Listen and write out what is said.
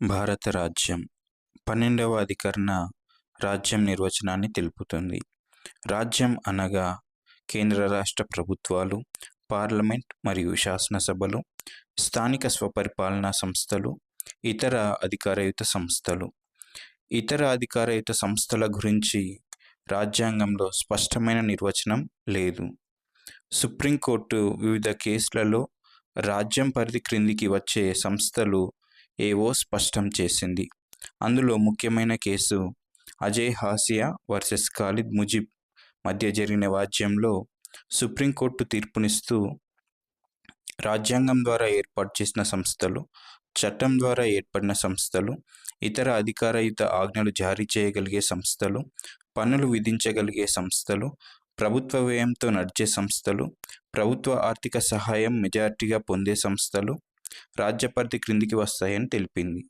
భారత రాజ్యం పన్నెండవ అధికరణ రాజ్యం నిర్వచనాన్ని తెలుపుతుంది. రాజ్యం అనగా కేంద్ర రాష్ట్ర ప్రభుత్వాలు పార్లమెంట్ మరియు శాసనసభలు స్థానిక స్వపరిపాలనా సంస్థలు ఇతర అధికారయుత సంస్థలు. ఇతర అధికారయుత సంస్థల గురించి రాజ్యాంగంలో స్పష్టమైన నిర్వచనం లేదు. సుప్రీంకోర్టు వివిధ కేసులలో రాజ్యం పరిధి క్రిందికి వచ్చే సంస్థలు ఏవో స్పష్టం చేసింది. అందులో ముఖ్యమైన కేసు అజయ్ హాసియా వర్సెస్ ఖాలిద్ ముజిబ్ మధ్య జరిగిన వాజ్యంలో సుప్రీంకోర్టు తీర్పునిస్తూ రాజ్యాంగం ద్వారా ఏర్పాటు చేసిన సంస్థలు చట్టం ద్వారా ఏర్పడిన సంస్థలు ఇతర అధికారయుత ఆజ్ఞలు జారీ చేయగలిగే సంస్థలు పన్నులు విధించగలిగే సంస్థలు ప్రభుత్వ వ్యయంతో నడిచే సంస్థలు ప్రభుత్వ ఆర్థిక సహాయం మెజార్టీగా పొందే సంస్థలు రాజ్యపరిధి క్రిందికి వస్తాయని తెలిపింది.